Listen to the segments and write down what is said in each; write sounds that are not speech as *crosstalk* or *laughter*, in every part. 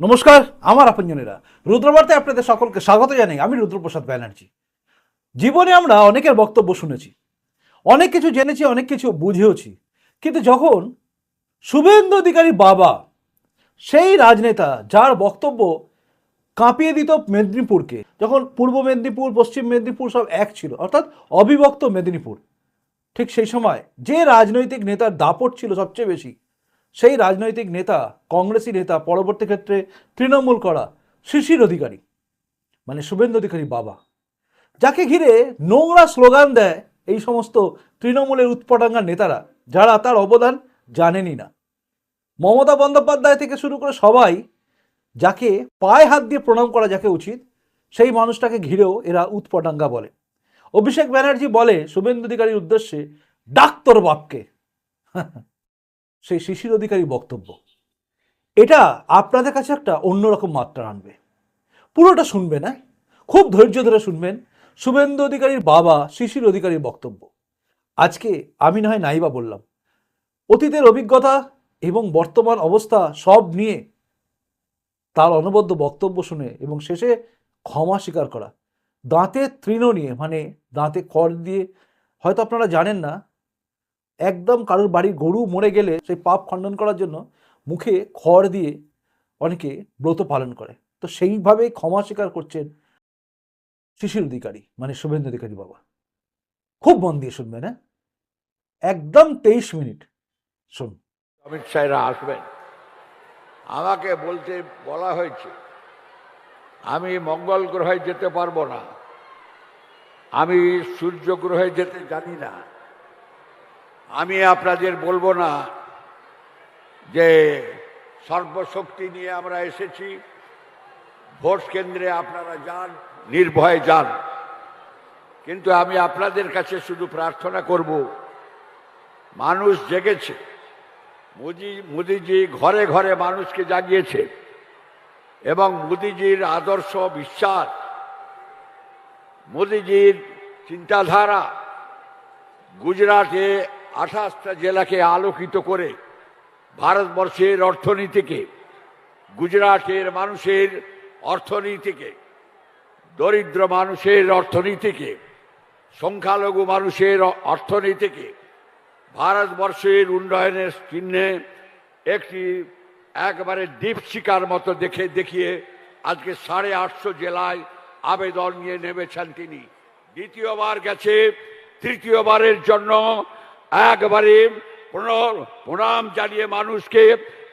নমস্কার, আমার আপনজনেরা। রুদ্রবার্তায় আপনাদের সকলকে স্বাগত জানাই। আমি রুদ্রপ্রসাদ ব্যানার্জি। জীবনে আমরা অনেকের বক্তব্য শুনেছি। অনেক কিছু জেনেছি, অনেক কিছু বুঝেওছি। কিন্তু যখন শুভেন্দু অধিকারী বাবা, সেই রাজনেতা যার বক্তব্য কাঁপিয়ে দিত মেদিনীপুরকে, যখন পূর্ব মেদিনীপুর, পশ্চিম মেদিনীপুর সব এক ছিল, অর্থাৎ অবিভক্ত মেদিনীপুর, ঠিক সেই সময় যে রাজনৈতিক নেতার দাপট ছিল সবচেয়ে বেশি সেই রাজনৈতিক নেতা, কংগ্রেসি নেতা, পরবর্তী ক্ষেত্রে তৃণমূল করা শিশির অধিকারী মানে শুভেন্দু অধিকারী বাবা। যাকে ঘিরে নোংরা স্লোগান দেয় এই সমস্ত তৃণমূলের উৎপটাঙ্গার নেতারা, যারা তার অবদান জানেনই না। মমতা বন্দ্যোপাধ্যায় থেকে শুরু করে সবাই যাকে পায়ে হাত দিয়ে প্রণাম করা যাকে উচিত, সেই মানুষটাকে ঘিরেও এরা উৎপটাঙ্গা বলে। অভিষেক ব্যানার্জি বলে শুভেন্দু অধিকারীর উদ্দেশ্যে, ডাক্তার বাপকে। *laughs* সেই শিশির অধিকারী বক্তব্য। এটা আপনাদের কাছে একটা অন্যরকম মাত্রা আনবে। পুরোটা শুনবে না খুব ধৈর্য ধরে শুনবেন শুভেন্দু অধিকারীর বাবা শিশির অধিকারীর বক্তব্য। আজকে আমি না হয় নাইবা বললাম। অতীতের অভিজ্ঞতা এবং বর্তমান অবস্থা সব নিয়ে তার অনবদ্য বক্তব্য শুনে এবং শেষে ক্ষমা স্বীকার করা। দাঁতে তৃণ নিয়ে মানে দাঁতে খড় দিয়ে, হয়তো আপনারা জানেন না একদম কারোর বাড়ির গরু মরে গেলে সেই পাপ খণ্ডন করার জন্য মুখে খড় দিয়ে অনেকে ব্রত পালন করে। তো সেইভাবেই ক্ষমা স্বীকার করছেন শিশির অধিকারী মানে শুভেন্দু অধিকারী বাবা। খুব মন দিয়ে শুনবেন হ্যাঁ? একদম তেইশ মিনিট শুন অমিত শাহরা আসবেন। আমাকে বলতে বলা হয়েছে, আমি মঙ্গল গ্রহে যেতে পারব না। আমি সূর্য গ্রহে যেতে জানি না। আমি আপনাদের বলব না যে সর্বশক্তি নিয়ে আমরা এসেছি। ভোট কেন্দ্রে আপনারা যান, নির্ভয়ে যান। কিন্তু আমি আপনাদের কাছে শুধু প্রার্থনা করব, মানুষ জেগেছে। মোদি, মোদিজি ঘরে ঘরে মানুষকে জাগিয়েছে এবং মোদিজির আদর্শ বিশ্বাস, মোদিজির চিন্তাধারা গুজরাটে আঠাশটা জেলাকে আলোকিত করে ভারতবর্ষের অর্থনীতিকে, গুজরাটের মানুষের অর্থনীতিকে, দরিদ্র মানুষের অর্থনীতিকে, সংখ্যালঘু মানুষের অর্থনীতিকে ভারতবর্ষের উন্নয়নের চিহ্নে একটি একবারে দীপশিকার মতো দেখে, দেখিয়ে আজকে সাড়ে আটশো জেলায় আবেদন নিয়ে নেমেছেন তিনি। দ্বিতীয়বার গেছে, তৃতীয়বারের জন্য একবারে প্রণাম জানিয়ে মানুষকে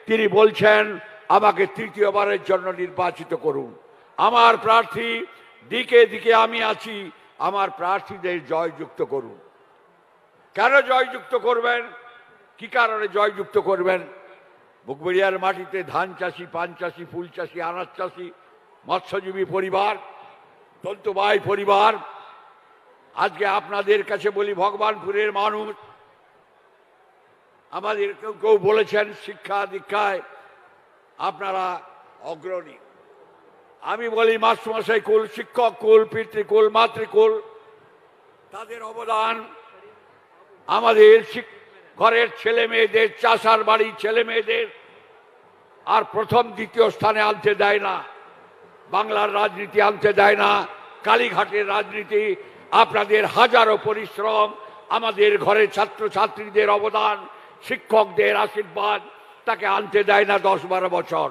তিনি বলছেন, আমাকে তৃতীয়বারের জন্য নির্বাচিত করুন। আমার প্রার্থী, দিকে দিকে আমি আছি, আমার প্রার্থীদের জয়যুক্ত করুন। কেন জয়যুক্ত করবেন? কি কারণে জয়যুক্ত করবেন? বুকবেড়িয়ার মাটিতে ধান চাষি, পান চাষি, ফুল চাষি, আনাজ চাষি, মৎস্যজীবী পরিবার, তন্তুবাই পরিবার। আজকে আপনাদের কাছে বলি, ভগবানপুরের মানুষ আমাদের কেউ কেউ বলেছেন, শিক্ষা দীক্ষায় আপনারা অগ্রণী। আমি বলি মাস্টমশাই কুল শিক্ষক, কুল পিতৃকুল মাতৃকুল তাদের অবদান। আমাদের ঘরের ছেলে মেয়েদের, চাষার বাড়ির ছেলে মেয়েদের আর প্রথম, দ্বিতীয় স্থানে আনতে দেয় না। বাংলার রাজনীতি আনতে দেয় না। কালীঘাটের রাজনীতি, আপনাদের হাজারো পরিশ্রম, আমাদের ঘরের ছাত্রছাত্রীদের অবদান। শিক্ষকদের আশীর্বাদ তাকে আনতে দেয় না দশ বারো বছর।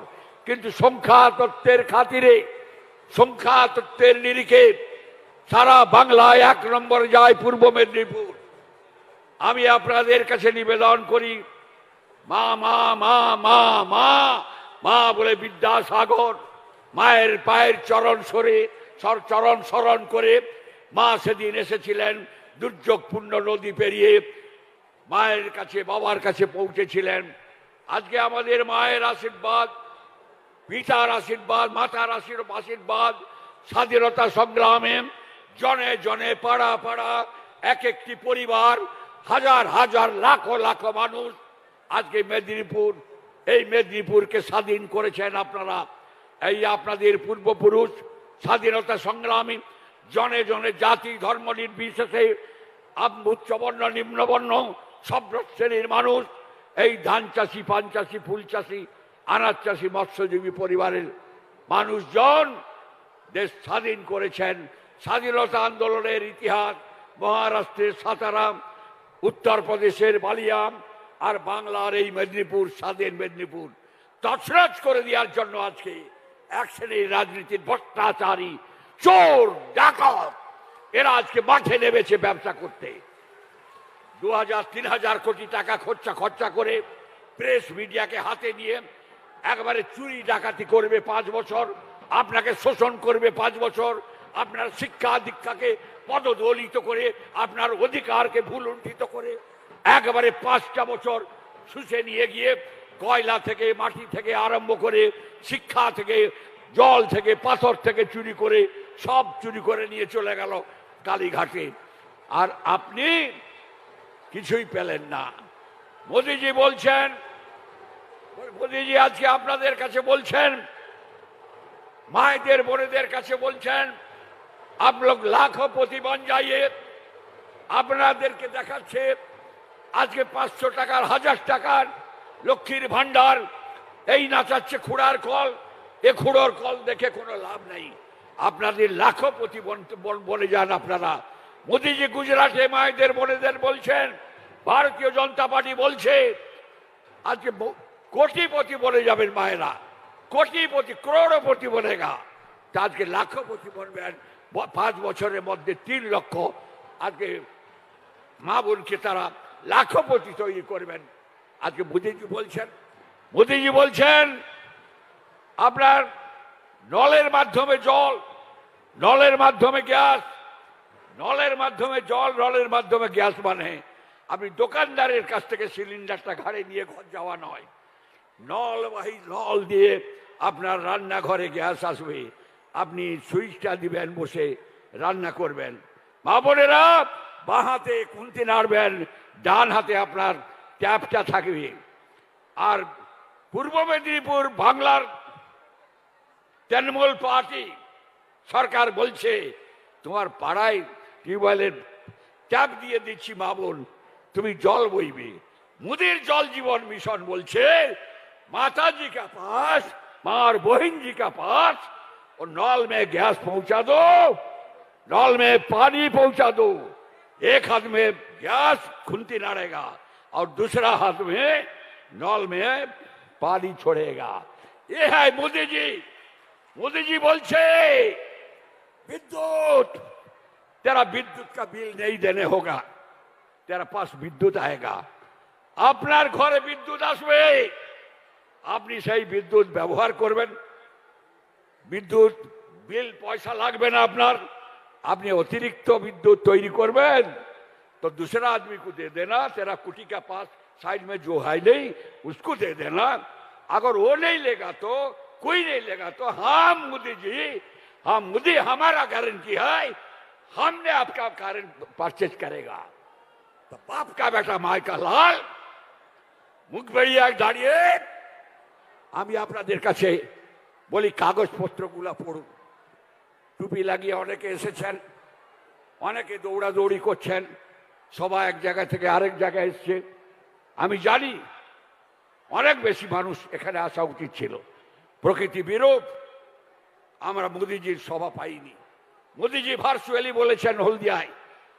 কিন্তু সংখ্যা তত্ত্বের খাতিরে, সংখ্যা তত্ত্বের নিরিখে সারা বাংলায় এক নম্বর যায় পূর্ব মেদিনীপুর। আমি আপনাদের কাছে নিবেদন করি, মা মা মা মা মা মা বলে বিদ্যাসাগর, মায়ের পায়ের চরণ সরে চরণ স্মরণ করে মা সেদিন এসেছিলেন দুর্যোগপূর্ণ নদী পেরিয়ে মায়ের কাছে, বাবার কাছে পৌঁছেছিলেন। আজকে আমাদের মায়ের আশীর্বাদ, পিতার আশীর্বাদ, মাতার আশীর্ব- আশীর্বাদ, স্বাধীনতা সংগ্রামে জনে জনে, পাড়া পাড়া, এক একটি পরিবার, হাজার হাজার, লাখো লাখো মানুষ আজকে মেদিনীপুর, এই মেদিনীপুরকে স্বাধীন করেছেন আপনারা। এই আপনাদের পূর্বপুরুষ, স্বাধীনতা সংগ্রামী, জনে জনে জাতি ধর্ম নির্বিশেষে উচ্চবর্ণ নিম্নবর্ণ সব শ্রেণির মানুষ, এই ধান চাষি, পান চাষি, ফুল চাষি, আনাজ চাষী, মৎস্যজীবী পরিবারের মানুষজন দেশ স্বাধীন করেছেন। স্বাধীনতা আন্দোলনের ইতিহাস, মহারাষ্ট্রের সাতারাম, উত্তরপ্রদেশের বালিয়াম, আর বাংলার এই মেদিনীপুর, স্বাধীন মেদিনীপুর। তছরছ করে দেওয়ার জন্য আজকে এক শ্রেণির রাজনীতির ভ্রষ্টাচারী চোর, ডাকাত, এরা আজকে মাঠে নেমেছে ব্যবসা করতে। দু হাজার তিন হাজার কোটি টাকা খরচা খরচা করে প্রেস মিডিয়াকে হাতে নিয়ে একবারে চুরি ডাকাতি করবে পাঁচ বছর, আপনাকে শোষণ করবে পাঁচ বছর, আপনার শিক্ষা দীক্ষাকে পদদলিত করে, আপনার অধিকারকে ভুলুণ্ঠিত করে একবারে পাঁচটা বছর শুষে নিয়ে গিয়ে কয়লা থেকে, মাটি থেকে আরম্ভ করে, শিক্ষা থেকে, জল থেকে, পাথর থেকে চুরি করে, সব চুরি করে নিয়ে চলে গেল কালীঘাটে। আর আপনি কিছুই পেলেন না। মোদিজি বলছেন, মোদিজি আজকে আপনাদের কাছে বলছেন, মায়েদের, বোনেদের কাছে বলছেন আপলোক লাখ লাখো প্রতিবন যাইয়ে আপনাদেরকে দেখাচ্ছে, আজকে পাঁচশো টাকার, হাজার টাকার লক্ষ্মীর ভাণ্ডার, এই নাচাচ্ছে খুড়ার কল, এ খুড়োর কল দেখে কোনো লাভ নেই। আপনাদের লাখো প্রতিবন বনে যান আপনারা। মোদিজি গুজরাটে মায়েদের বোনেদের বলছেন, ভারতীয় জনতা পার্টি বলছে, আজকে কোটিপতি বনে যাবেন মায়েরা, কোটিপতি, করোড়পতি বনেগা। তা আজকে লাখপতি বনবেন, ব- পাঁচ বছরের মধ্যে তিন লক্ষ। আজকে মা বোনকে তারা লাখপতি তৈরি করবেন। আজকে মোদিজি বলছেন মোদিজি বলছেন, আপনার নলের মাধ্যমে জল, নলের মাধ্যমে গ্যাস নলের মাধ্যমে, জল নলের মাধ্যমে গ্যাস মানে আপনি দোকানদারের কাছ থেকে সিলিন্ডারটা ঘাড়ে নিয়ে ঘর যাওয়া নয়। নলবাহী নল দিয়ে আপনার রান্নাঘরে গ্যাস আসবে। আপনি সুইচটা দিবেন, বসে রান্না করবেন। মা বোনেরা, বাঁ হাতে কুন্তি নাড়বেন, ডান হাতে আপনার ট্যাপটা থাকবে। আর পূর্ব মেদিনীপুর বাংলার তৃণমূল পার্টি সরকার বলছে, তোমার পাড়ায় কী বলে চাপ দিয়ে দিচ্ছি, মা বোন। তুমি জল বইবে। মুদির জল জীবন মিশন বলছে, মাতাজি কা পাশ, মার বহিনজি কা পাশ, ও নল মে গ্যাস পৌঁছা দো, নল মে পানি পৌঁছা দো। এক হাত মে গ্যাস খুনতি নাড়েগা, আর দুসরা হাত মে নল মে পানি ছড়েগা। এ হ্যাঁ মোদিজি মোদিজি বলছে, বিদ্যুৎ। तेरा विद्युत का बिल नहीं देने होगा तेरा पास विद्युत आएगा আপনার ঘরে বিদ্যুৎ আসবে আপনি সেই বিদ্যুৎ ব্যবহার করবেন বিদ্যুৎ বিল পয়সা লাগবে না আপনার আপনি অতিরিক্ত বিদ্যুৎ তৈরি করবেন तो दूसरा आदमी को दे देना तेरा कुटी का पास साइड में जो है नहीं उसको दे देना अगर वो नहीं लेगा तो कोई नहीं लेगा तो हम मोदी जी हम मोदी हमारा गारंटी है हमने आपका कारण परचेज करेगा तो बाप का बेटा माय का लाल মুখ বেরিয়ে দাঁড়িয়ে আমি আপনাদের কাছে বলি কাগজপত্রগুলো পড়ুন টুপি লাগিয়ে অনেকে এসেছেন অনেকে দৌড়াদৌড়ি করছেন সবাই এক জায়গা থেকে আরেক জায়গায় এসছে আমি জানি অনেক বেশি মানুষ এখানে আসা উচিত ছিল প্রকৃতি বিরূপ আমরা মোদিজির সভা পাইনি মোদিজি ভার্চুয়ালি বলেছেন হলদিয়ায়।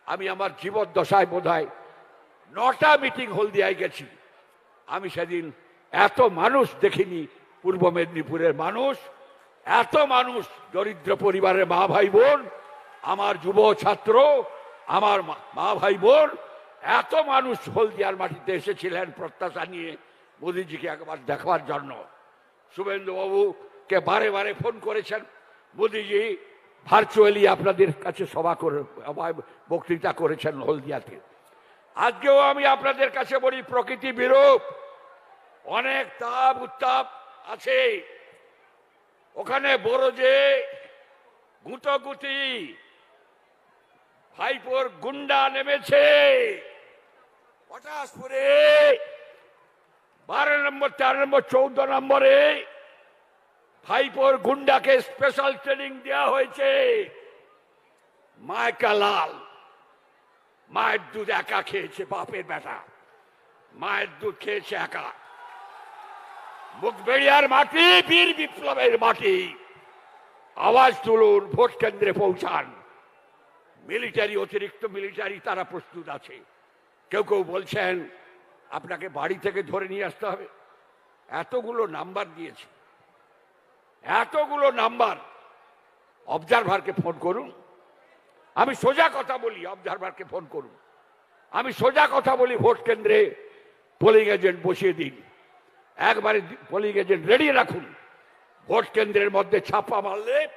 আমি আমার জীবদ্দশায় বোধ হয় নটা মিটিং হলদিয়ায় গেছি। আমি সেদিন এত মানুষ দেখিনি, পূর্ব মেদিনীপুরের মানুষ, এত মানুষ দরিদ্র পরিবারের মা ভাই বোন, আমার যুব ছাত্র, আমার মা- ভাই বোন, এত মানুষ হলদিয়ার মাটিতে এসেছিলেন প্রত্যাশা নিয়ে মোদিজিকে একবার দেখবার জন্য। শুভেন্দুবাবুকে বারে বারে ফোন করেছেন, মোদিজি ভার্চুয়ালি আপনাদের কাছে সভা করে বক্তৃতা করেছেন হলদিয়াতে। আজকেও আমি আপনাদের কাছে বলি, প্রকৃতি বিরূপ। অনেক তাপ, উত্তাপ আছে। ওখানে বড় যে গুঁতগুতি, ভাইপোর গুন্ডা নেমেছে। পটাশপুরে বারো নম্বর, তেরো নম্বর, চৌদ্দ নম্বরে ভাইপোর গুন্ডাকে স্পেশাল ট্রেনিং দেওয়া হয়েছে। মায়কা লাল, মায়ের দুধ একা খেয়েছে বাপের বেটা, মায়ের দুধ খেয়েছে একা। মুখবেড়িয়ার মাটি, বীর বিপ্লবের মাটি। আওয়াজ তুলুন, ভোট কেন্দ্রে পৌঁছান। মিলিটারি, অতিরিক্ত মিলিটারি তারা প্রস্তুত আছে। কেউ কেউ বলছেন, আপনাকে বাড়ি থেকে ধরে নিয়ে আসতে হবে। এতগুলো নাম্বার দিয়েছে। এতগুলো নাম্বার অবজারভারকে ফোন করুন। আমি সোজা কথা বলি অবজারভারকে ফোন করুন। আমি সোজা কথা বলি, ভোট কেন্দ্রে পোলিং এজেন্ট বসিয়ে দিন। একবারে পোলিং এজেন্ট রেডি রাখুন। ভোট কেন্দ্রের মধ্যে ছাপা মারলে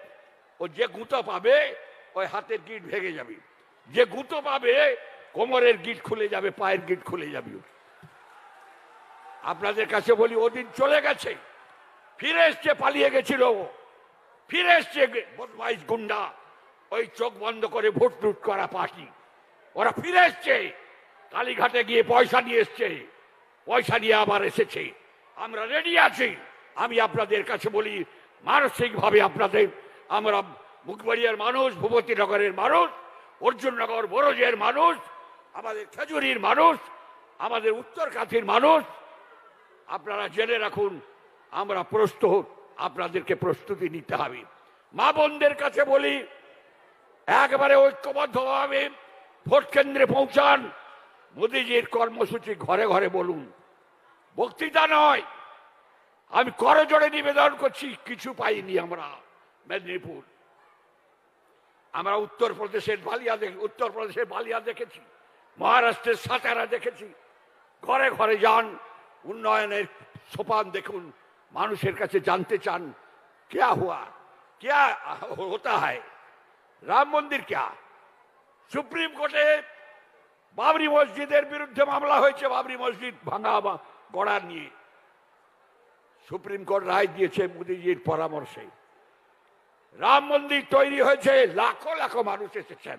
ও যে গুঁতো পাবে, ওই হাতের গিট ভেঙে যাবে। যে গুঁতো পাবে, কোমরের গিট খুলে যাবে, পায়ের গিট খুলে যাবে। আপনাদের কাছে বলি, ওদিন চলে গেছে। ফিরে এসছে, পালিয়ে গেছিল ফিরে এসছে বদমাইশ গুন্ডা। ওই চোখ বন্ধ করে ভোট লুট করা পার্টি। ওরা ফিরে এসছে। কালীঘাটে গিয়ে পয়সা নিয়ে এসছে। পয়সা নিয়ে আবার এসেছে। আমরা রেডি আছি। আমি আপনাদের কাছে বলি, মানসিকভাবে আপনাদের, আমরা মুখবাড়িয়ার মানুষ, ভূপতিনগরের মানুষ, অর্জুননগর বড়জের মানুষ, আমাদের খেজুরির মানুষ, আমাদের উত্তর কাছির মানুষ। আপনারা জেনে রাখুন আমরা প্রস্তুত আপনাদেরকে প্রস্তুতি নিতে হবে। মা বোনদের কাছে বলি, একবারে ঐক্যবদ্ধভাবে ভোট কেন্দ্রে পৌঁছান। মোদীজির কর্মসূচি ঘরে ঘরে বলুন। বক্তৃতা নয়, আমি করজোড়ে নিবেদন করছি, কিছু পাইনি আমরা, মেদিনীপুর। আমরা উত্তরপ্রদেশের বালিয়া দেখি, উত্তরপ্রদেশের বালিয়া দেখেছি, মহারাষ্ট্রের সাতারা দেখেছি। ঘরে ঘরে যান, উন্নয়নের সোপান দেখুন মানুষের কাছে জানতে চান क्या हुआ क्या होता है রাম মন্দির क्या সুপ্রিম কোর্টে বাবরি মসজিদের বিরুদ্ধে মামলা হয়েছে বাবরি মসজিদ ভাঙা বা গড়া নিয়ে সুপ্রিম কোর্ট রায় দিয়েছে মোদীজির পরামর্শে রাম মন্দির তৈরি হয়েছে লাখো লাখো মানুষ এসেছেন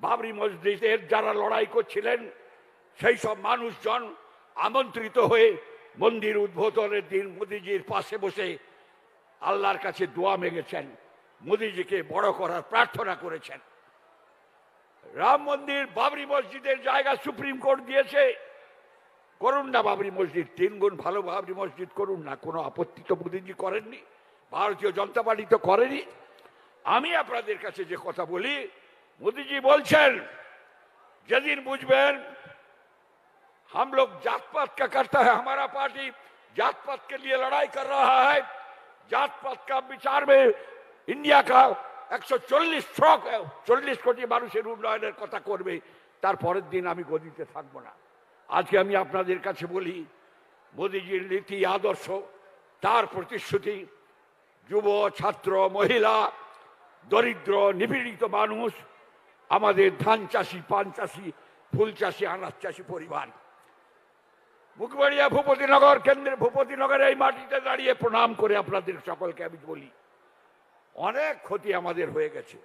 বাবরি মসজিদের যারা লড়াই করছিলেন সেই সব মানুষজন আমন্ত্রিত হয়ে মন্দির উদ্বোধনের দিন মোদীজির পাশে বসে আল্লাহর কাছে দোয়া মেগেছেন, মোদীজিকে বড় করার প্রার্থনা করেছেন। রাম মন্দির বাবরি মসজিদের জায়গা সুপ্রিম কোর্ট দিয়েছে। করুন না বাবরি মসজিদ, তিন গুণ ভালো বাবরি মসজিদ করুন না, কোনো আপত্তি তো মোদীজি করেননি, ভারতীয় জনতা পার্টি তো করেনি। আমি আপনাদের কাছে যে কথা বলি, মোদীজি বলছেন, যেদিন বুঝবেন हम लोग जात पात का करता है हमारा पार्टी जात पात के लिए लड़ाई कर रहा है जात पात का विचार में इंडिया का 140 স্ট্রোক চল্লিশ কোটি মানুষের উন্নয়নের কথা করবে তার পরের দিন আমি গদিতে থাকবো না আজকে আমি আপনাদের কাছে বলি মোদীজির নীতি আদর্শ তার প্রতিশ্রুতি যুব ছাত্র মহিলা দরিদ্র নিপীড়িত মানুষ আমাদের ধান চাষি পান চাষি ফুল চাষি আনাজ চাষি পরিবার মুখবাড়িয়া ভূপতিনগর কেন্দ্রে ভূপতিনগরে এই মাটিতে দাঁড়িয়ে প্রণাম করে আপনাদের সকলকে আমি বলি, অনেক ক্ষতি আমাদের হয়ে গেছে।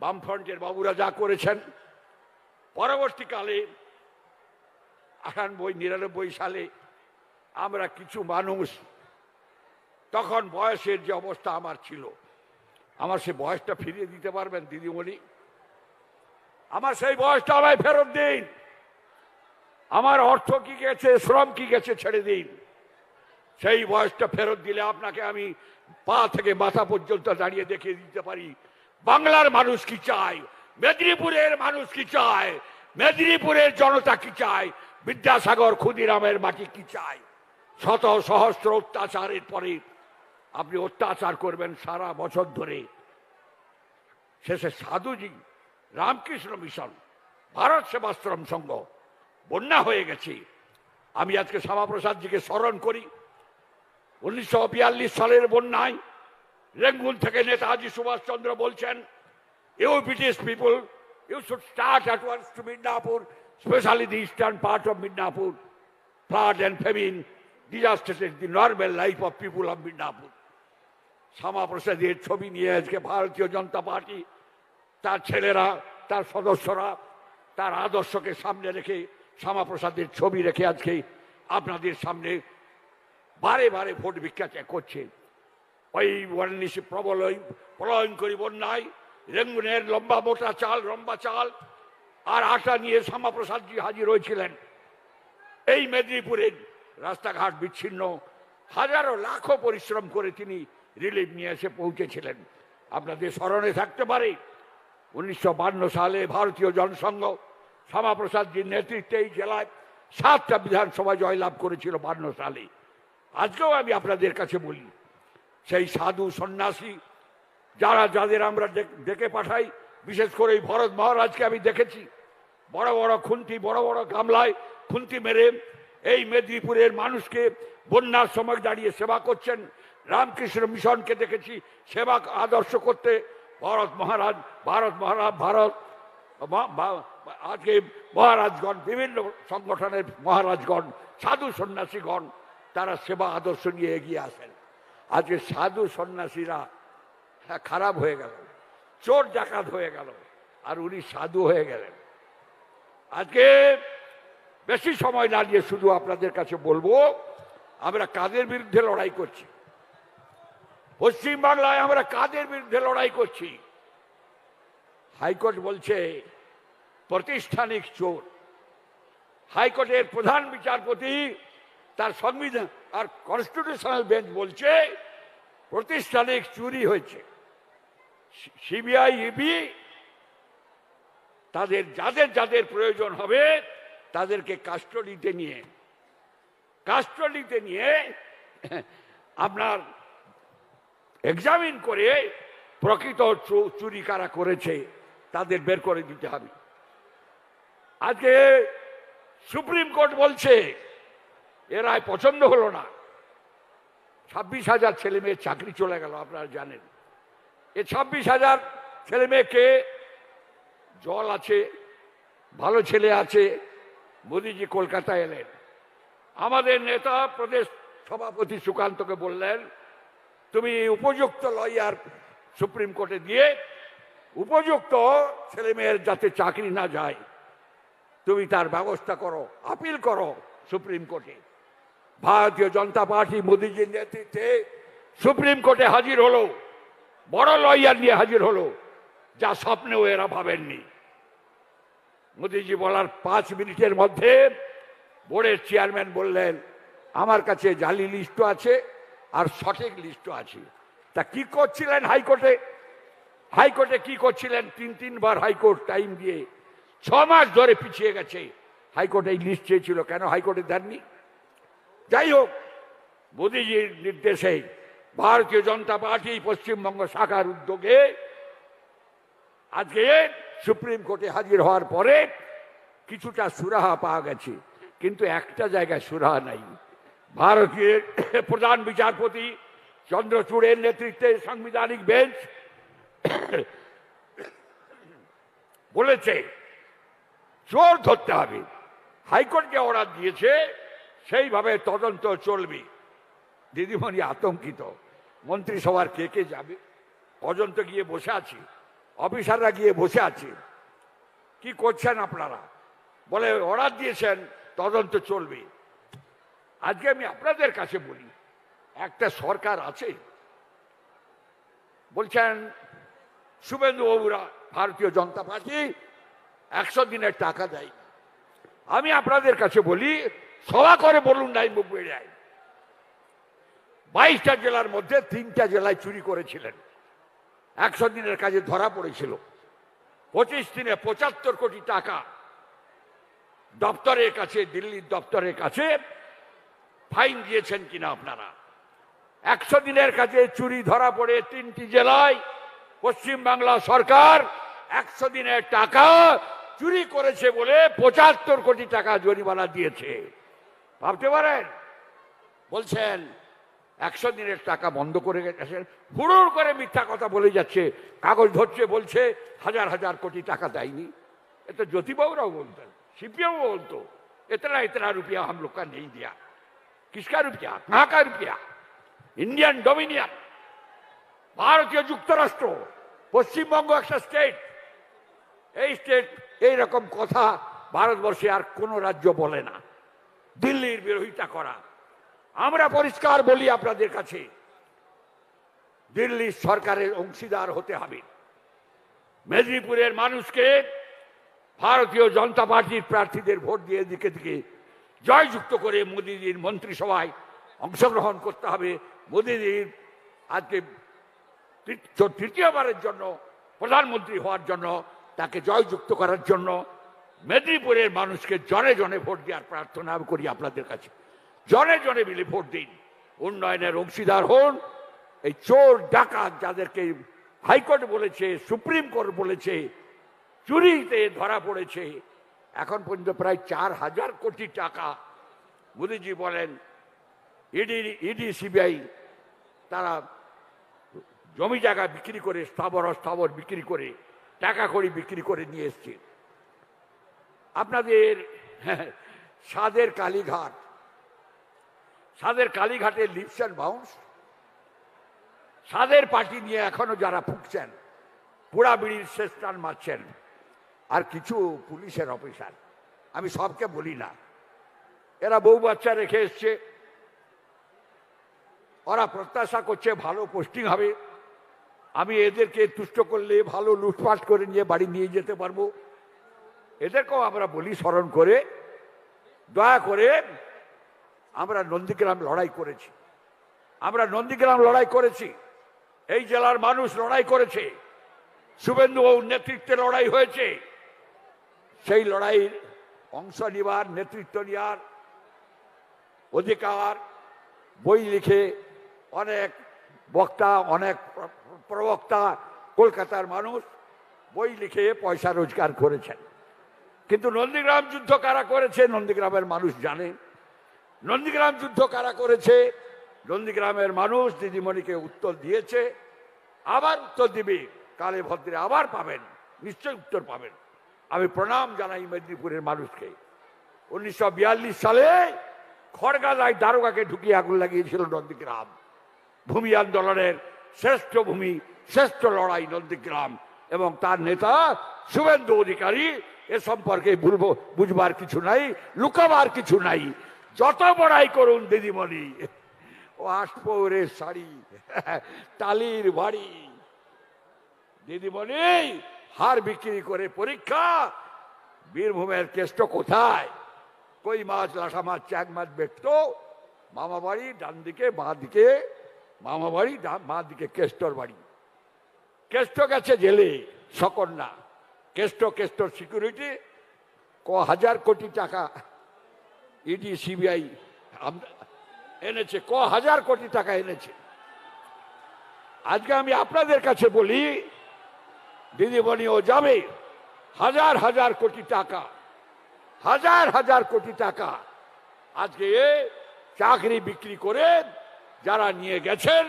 বামফ্রন্টের বাবুরা যা করেছেন, পরবর্তীকালে আটানব্বই, নিরানব্বই সালে আমরা কিছু মানুষ, তখন বয়সের যে অবস্থা আমার ছিল, আমার সে বয়সটা ফিরিয়ে দিতে পারবেন দিদিমণি? আমার সেই বয়সটা আমায় ফেরত দিন। আমার অর্থ কি গেছে, শ্রম কি গেছে ছেড়ে দিন। সেই বয়সটা ফেরত দিলে আপনাকে আমি পা থেকে মাথা পর্যন্ত দাঁড়িয়ে দেখিয়ে দিতে পারি। বাংলার মানুষ কি চায়? মেদিনীপুরের মানুষ কি চায়? মেদিনীপুরের জনতা কি চায়? বিদ্যাসাগর ক্ষুদিরামের মাটি কি চায়? শত সহস্র অত্যাচারের পরে আপনি অত্যাচার করবেন সারা বছর ধরে। শেষে সাধুজি, রামকৃষ্ণ মিশন, ভারত সেবাশ্রম সংঘ বন্যা হয়ে গেছে। আমি আজকে শ্যামাপ্রসাদজিকে স্মরণ করি। উনিশশো বিয়াল্লিশ সালের বন্যায় রেঙ্গুন থেকে নেতাজি সুভাষচন্দ্র বলছেন you British people you should start at once to Midnapore specially the eastern part of Midnapore flood and famine devastated the normal life of people of Midnapore শ্যামাপ্রসাদের ছবি নিয়ে আজকে ভারতীয় জনতা পার্টি, তার ছেলেরা, তার সদস্যরা, তার আদর্শকে সামনে রেখে শ্যামাপ্রসাদের ছবি রেখে আজকে আপনাদের সামনে বারে বারে ভোট ভিক্ষা করছে। ওই বর্ণিসে প্রবল ওই প্রলয়ঙ্করী বন্যায়, রেঙ্গুনের লম্বা মোটা চাল লম্বা চাল, আর আটা নিয়ে শ্যামাপ্রসাদজি হাজির হয়েছিলেন। এই মেদিনীপুরের রাস্তাঘাট বিচ্ছিন্ন হাজারো লাখো পরিশ্রম করে তিনি রিলিফ নিয়ে এসে পৌঁছেছিলেন। আপনাদের স্মরণে থাকতে পারে, উনিশশো সালে ভারতীয় জনসংঘ শ্যামাপ্রসাদজির নেতৃত্বে এই জেলায় সাতটা বিধানসভা জয়লাভ করেছিল বান্ন সালে। আজকেও আমি আপনাদের কাছে বলি, সেই সাধু সন্ন্যাসী, যারা যাদের আমরা ডেকে পাঠাই, বিশেষ করে এই ভরত মহারাজকে আমি দেখেছি, বড় বড় খুন্তি, বড় বড় গামলায় খুন্তি মেরে এই মেদিনীপুরের মানুষকে বন্যার সময় দাঁড়িয়ে সেবা করছেন। রামকৃষ্ণ মিশনকে দেখেছি, সেবা আদর্শ করতে। ভরত মহারাজ, ভারত মহারাজ, ভারত আজকে মহারাজগণ বিভিন্ন সংগঠনের মহারাজগণ সাধু সন্ন্যাসীগণ তারা সেবা আদর্শ নিয়ে এগিয়ে আসেন। আজকে সাধু সন্ন্যাসীরা হ্যাঁ, খারাপ হয়ে গেল চোর ডাকাত হয়ে গেল আর উনি সাধু হয়ে গেলেন। আজকে বেশি সময় না নিয়ে শুধু আপনাদের কাছে বলব আমরা কাদের বিরুদ্ধে লড়াই করছি? পশ্চিম বাংলায় আমরা কাদের বিরুদ্ধে লড়াই করছি? হাইকোর্ট বলছে, প্রতিষ্ঠানিক চোর। হাইকোর্টের প্রধান বিচারপতি তার সংবিধান আর কনস্টিটিউশনাল বেঞ্চ বলছে, প্রতিষ্ঠানিক চুরি হয়েছে। সিবিআই ইবি তাদের যাদের যাদের প্রয়োজন হবে তাদেরকে কাস্টডিতে নিয়ে কাস্টডিতে নিয়ে আপনার এক্সামিন করে প্রকৃত চুরি কারা করেছে। তাদের বের করে দিতে হবে। আজকে সুপ্রিম কোর্ট বলছে, এ রায় পছন্দ হলো না। ছাব্বিশ হাজার ছেলে মেয়ের চাকরি চলে গেল, আপনারা জানেন। এ ছাব্বিশ হাজার ছেলে মেয়েকে জল আছে, ভালো ছেলে আছে, মোদিজি কলকাতায় এলেন। আমাদের নেতা প্রদেশ সভাপতি সুকান্তকে বললেন, তুমি উপযুক্ত লয়ার সুপ্রিম কোর্টে দিয়ে উপযুক্ত ছেলে মেয়ের যাতে চাকরি না যায়, তুমি তার ব্যবস্থা করো, আপিল করো সুপ্রিম কোর্টে। ভারতীয় জনতা পার্টি মোদীজির নেতৃত্বে সুপ্রিম কোর্টে হাজির হলো, বড় লয়ার নিয়ে হাজির হলো, যা স্বপ্নেও এরা ভাবেননি। মোদীজি বলার পাঁচ মিনিটের মধ্যে বোর্ডের চেয়ারম্যান বললেন, আমার কাছে জালি লিস্টও আছে আর সঠিক লিস্টও আছে। তা কি করছিলেন হাইকোর্টে? হাইকোর্টে কি করছিলেন? তিন, তিনবার হাইকোর্ট টাইম দিয়ে ছ মাস ধরে পিছিয়ে গেছে। হাইকোর্ট এই লিস্ট চেয়েছিল, কেন হাইকোর্টে দেননি? যাই হোক, মোদীজির নির্দেশে ভারতীয় জনতা পার্টি পশ্চিমবঙ্গ শাখার উদ্যোগে আজকে সুপ্রিম কোর্টে হাজির হওয়ার পরে কিছুটা সুরাহা পাওয়া গেছে, কিন্তু একটা জায়গায় সুরাহা নাই। ভারতীয় প্রধান বিচারপতি চন্দ্রচূড়ের নেতৃত্বে সাংবিধানিক বেঞ্চ *coughs* বলেছে চোর ধরতে হবে। হাইকোর্ট যে অর্ডার দিয়েছে, সেইভাবে তদন্ত চলবে। দিদিমণি আতঙ্কিত। মন্ত্রিসভার কে কে যাবে? কজন তো গিয়ে বসে আছি। অফিসাররা গিয়ে বসে আছে। কি করছেন আপনারা? বলে অর্ডার দিয়েছেন, তদন্ত চলবে। আজকে আমি আপনাদের কাছে বলি, একটা সরকার আছে, বলছেন শুভেন্দু বাবুরা, ভারতীয় জনতা পার্টি, একশো দিনের টাকা দেয়। আমি আপনাদের কাছে বলি, সভা করে বলুন নাই মুম্বই বাইশটা জেলার মধ্যে তিনটা জেলায় চুরি করেছিলেন। একশো দিনের কাজে ধরা পড়েছিল। পঁচিশ দিনে পঁচাত্তর কোটি টাকা দপ্তরের কাছে, দিল্লির দপ্তরের কাছে ফাইন দিয়েছেন কিনা আপনারা? একশো দিনের কাছে চুরি ধরা পড়ে তিনটি জেলায় পশ্চিম বাংলা সরকার একশো দিনের টাকা চুরি করেছে বলে পঁচাত্তর কোটি টাকা জরিমানা দিয়েছে ভাবতে পারেন বলছেন একশো দিনের টাকা বন্ধ করে গেছেন হুড়ুর করে মিথ্যা কথা বলে যাচ্ছে কাগজ ধরছে বলছে হাজার হাজার কোটি টাকা দেয়নি এ তো জ্যোতিবাবুরাও বলতেন সিপিএম বলতো इतना इतना रुपया हम लोग का नहीं दिया किसका रुपया कहाँ का रुपया ইন্ডিয়ান ডোমিনিয়ন ভারতীয় যুক্তরাষ্ট্র, পশ্চিমবঙ্গ একটা স্টেট এই স্টেট এইরকম কথা ভারতবর্ষে আর কোনো রাজ্য বলে না। দিল্লির বিরোধিতা করা। আমরা পরিষ্কার বলি আপনাদের কাছে, দিল্লির সরকারের অংশীদার হতে হবে। মেদিনীপুরের মানুষকে ভারতীয় জনতা পার্টির প্রার্থীদের ভোট দিয়ে দিকে দিকে জয়যুক্ত করে মোদীজির মন্ত্রিসভায় অংশগ্রহণ করতে হবে। মোদীজির আজকে তৃতীয়বারের জন্য, প্রধানমন্ত্রী হওয়ার জন্য, তাকে জয়যুক্ত করার জন্য মেদিনীপুরের মানুষকে জনে জনে ভোট দেওয়ার প্রার্থনা করি আপনাদের কাছে। জনে জনে মিলে ভোট দিন। উন্নয়নের অংশীদার হন। এই চোর, ডাকাত যাদেরকে হাইকোর্ট বলেছে, সুপ্রিম কোর্ট বলেছে, চুরিতে ধরা পড়েছে, এখন পর্যন্ত প্রায় চার হাজার কোটি টাকা মোদীজি বলেন, ইডি ইডি, সিবিআই, তারা জমি জায়গা বিক্রি করে, স্থাবর, অস্থাবর বিক্রি করে, টাকা কড়ি বিক্রি করে নিয়ে এসছে। আপনাদের সাদের কালীঘাট। সাদের কালীঘাটের লিপস অ্যান্ড বাউন্স। সাদের পার্টি নিয়ে এখনও যারা ফুকছেন পোড়া বিড়ির শেষ টান মারছেন, আর কিছু পুলিশের অফিসার। আমি সবকে বলি না। এরা বউ বাচ্চা রেখে এসছে। ওরা প্রত্যাশা করছে ভালো পোস্টিং হবে। আমি এদেরকে তুষ্ট করলে ভালো লুটপাট করে নিয়ে বাড়ি নিয়ে যেতে পারব। এদেরকেও আমরা বলি স্মরণ করে, দয়া করে আমরা নন্দীগ্রাম লড়াই করেছি। আমরা নন্দীগ্রাম লড়াই করেছি। এই জেলার মানুষ লড়াই করেছে। শুভেন্দু বাবুর নেতৃত্বে লড়াই হয়েছে। সেই লড়াইয়ের অংশ নেবার, নেতৃত্ব নেওয়ার অধিকার বই লিখে অনেক বক্তা, অনেক প্রবক্তা, কলকাতার মানুষ, বই লিখে পয়সা রোজগার করেছেন। কিন্তু নন্দীগ্রাম যুদ্ধ কারা করেছে, নন্দীগ্রামের মানুষ জানে। নন্দীগ্রাম যুদ্ধ কারা করেছে, নন্দীগ্রামের মানুষ দিদিমণিকে উত্তর দিয়েছে, আবার উত্তর দিবে, কালে ভদ্রে আবার পাবেন নিশ্চয় উত্তর পাবেন। আমি প্রণাম জানাই মেদিনীপুরের মানুষকে। উনিশশো বিয়াল্লিশ সালে খড়গাদায় দারোগাকে ঢুকিয়ে আগুন লাগিয়েছিল নন্দীগ্রাম। ভূমি আন্দোলনের শ্রেষ্ঠ ভূমি, শ্রেষ্ঠ লড়াই নন্দীগ্রাম এবং তার নেতা শুভেন্দু অধিকারী, এ সম্পর্কে বলব বুঝবার কিছু নাই, লুকাবার কিছু নাই। যত বড়াই করুন দিদিমণি, ও আটপৌরের শাড়ি, টালির বাড়ি। দিদিমণি, হার বিক্রি করে পরীক্ষা, বীরভূমের কেষ্ট কোথায়? কই মাছ, লাঠা মাছ, চ্যাং মাছ বেচতো? মামা বাড়ি ডান দিকে বাঁ দিকে মামা বাড়ি বাঁ দিকে কেষ্টর বাড়ি। কেষ্ট গেছে জেলে, সকন্যা। কেষ্ট কেষ্টর সিকিউরিটি, ক হাজার কোটি টাকা ইডি, সিবিআই এনেছে, ক হাজার কোটি টাকা এনেছে। আজকে আমি আপনাদের কাছে বলি দিদিমণি ও যাবে। হাজার হাজার কোটি টাকা, হাজার হাজার কোটি টাকা আজকে চাকরি বিক্রি করে যারা নিয়ে গেছেন,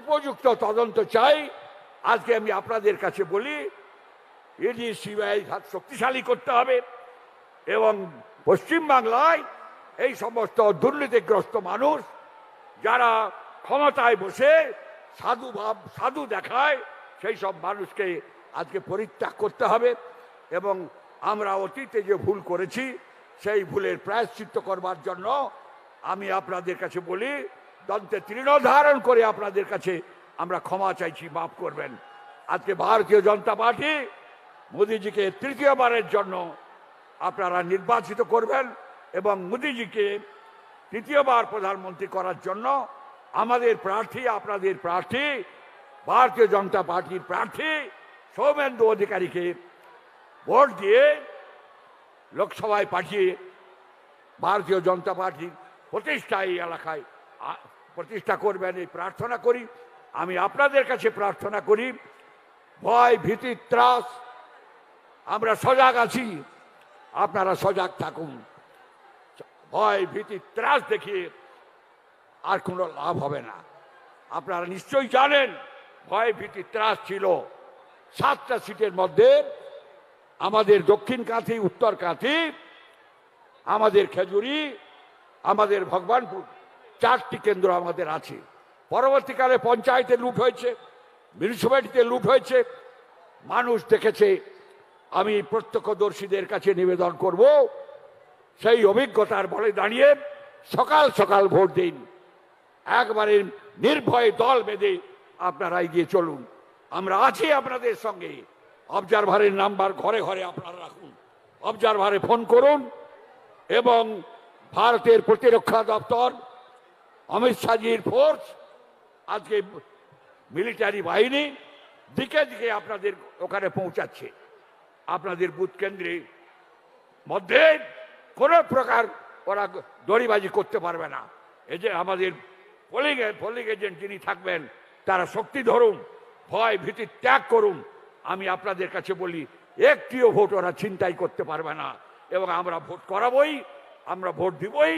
উপযুক্ত তদন্ত চাই। আজকে আমি আপনাদের কাছে বলি ইডি সিবিআই হাত শক্তিশালী করতে হবে এবং পশ্চিমবাংলায় এই সমস্ত দুর্নীতিগ্রস্ত মানুষ যারা ক্ষমতায় বসে সাধু ভাব, সাধু দেখায়, সেই সব মানুষকে আজকে পরিত্যাগ করতে হবে এবং আমরা অতীতে যে ভুল করেছি, সেই ভুলের প্রায়শ্চিত্ত করবার জন্য আমি আপনাদের কাছে বলি দন্তে তৃণ ধারণ করে আপনাদের কাছে আমরা ক্ষমা চাইছি, মাফ করবেন। আজকে ভারতীয় জনতা পার্টি মোদিজিকে তৃতীয়বারের জন্য আপনারা নির্বাচিত করবেন এবং মোদিজিকে তৃতীয়বার প্রধানমন্ত্রী করার জন্য আমাদের প্রার্থী, আপনাদের প্রার্থী, ভারতীয় জনতা পার্টির প্রার্থী সৌমেন্দু অধিকারীকে ভোট দিয়ে লোকসভায় পাঠিয়ে ভারতীয় জনতা পার্টির প্রতিষ্ঠা এই এলাকায় প্রতিষ্ঠা করবেন, এই প্রার্থনা করি। আমি আপনাদের কাছে প্রার্থনা করি, ভয়, ভীতি, ত্রাস, আমরা সজাগ আছি, আপনারা সজাগ থাকুন। ভয়, ভীতি, ত্রাস দেখিয়ে আর কোনো লাভ হবে না। আপনারা নিশ্চয়ই জানেন, ভয়, ভীতি, ত্রাস ছিল সাতটা সিটের মধ্যে। আমাদের দক্ষিণ কাঁথি, উত্তর কাঁথি, আমাদের খেজুরি, আমাদের ভগবানপুর। চারটি কেন্দ্র আমাদের আছে। পরবর্তীকালে পঞ্চায়েতে লুট হয়েছে, মিউনিসিপ্যালিটিতে লুট হয়েছে। মানুষ দেখেছে, আমি প্রত্যক্ষদর্শীদের কাছে নিবেদন করব। সেই অভিজ্ঞতার বলে দাঁড়িয়ে সকাল সকাল ভোট দিন। একবারে নির্ভয়ে দল বেঁধে আপনারা এগিয়ে চলুন। আমরা আছি আপনাদের সঙ্গে। অবজারভারের নাম্বার ঘরে ঘরে আপনারা রাখুন। অবজারভারে ফোন করুন এবং ভারতের প্রতিরক্ষা দপ্তর অমিত শাহজির ফোর্স আজকে মিলিটারি বাহিনী দিকে দিকে আপনাদের ওখানে পৌঁছাচ্ছে। আপনাদের বুথ কেন্দ্রে মধ্যে কোনো প্রকার ওরা দড়িবাজি করতে পারবে না। এই যে আমাদের পোলিং পোলিং এজেন্ট যিনি থাকবেন, তারা শক্তি ধরুন, ভয় ভীতি ত্যাগ করুন। আমি আপনাদের কাছে বলি, একটিও ভোট ওরা চিন্তাই করতে পারবে না। এবং আমরা ভোট করাবই, আমরা ভোট দিবই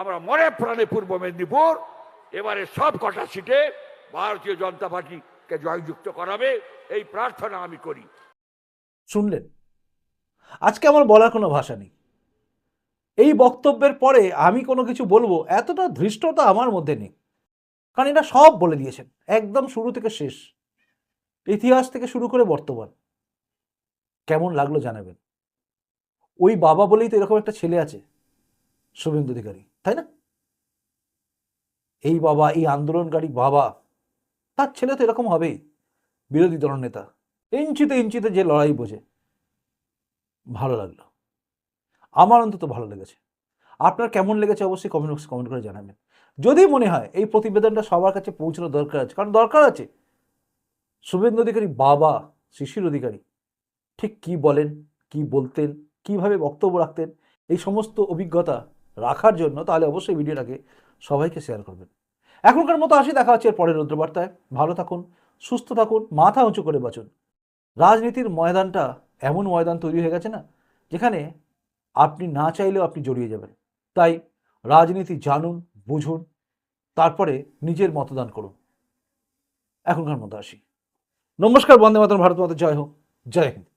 আমরা মনে প্রাণে পূর্ব মেদিনীপুর, এবারে সব কটা সিটে ভারতীয় জনতা পার্টিকে জয়যুক্ত করাবে, এই প্রার্থনা আমি করি। শুনলেন? আজকে আমার বলার কোনো ভাষা নেই। এই বক্তব্যের পরে আমি কোনো কিছু বলব, এতটা ধৃষ্টতা আমার মধ্যে নেই। কারণ এটা সব বলে দিয়েছেন, একদম শুরু থেকে শেষ, ইতিহাস থেকে শুরু করে বর্তমান। কেমন লাগল জানাবেন? ওই বাবা বলেই তো এরকম একটা ছেলে আছে, শুভেন্দু অধিকারী। তাই না? এই বাবা, এই আন্দোলনকারী বাবা, তার ছেলে তো এরকম হবেই বিরোধী দল নেতা। ইঞ্চিতে ইঞ্চিতে যে লড়াই বোঝে। ভালো লাগল। আমার অন্তত ভালো লেগেছে। আপনার কেমন লেগেছে অবশ্যই কমেন্ট বক্সে কমেন্ট করে জানাবেন। যদি মনে হয় এই প্রতিবেদনটা সবার কাছে পৌঁছানো দরকার আছে, কারণ দরকার আছে। শুভেন্দু অধিকারী বাবা, শিশির অধিকারী, ঠিক কি বলেন, কি বলতেন, কীভাবে বক্তব্য রাখতেন, এই সমস্ত অভিজ্ঞতা রাখার জন্য, তাহলে অবশ্যই ভিডিওটাকে সবাইকে শেয়ার করবেন। এখনকার মতো আসি, দেখা হচ্ছে পরের রুদ্রবার্তায়। ভালো থাকুন, সুস্থ থাকুন, মাথা উঁচু করে বাঁচুন। রাজনীতির ময়দানটা এমন ময়দান তৈরি হয়ে গেছে না, যেখানে আপনি না চাইলেও আপনি জড়িয়ে যাবেন। তাই রাজনীতি জানুন, বুঝুন, তারপরে নিজের মতদান করুন। এখনকার মতো আসি। নমস্কার, বন্দে মাতরম, ভারত মাতা, জয় হোক, জয় হিন্দ।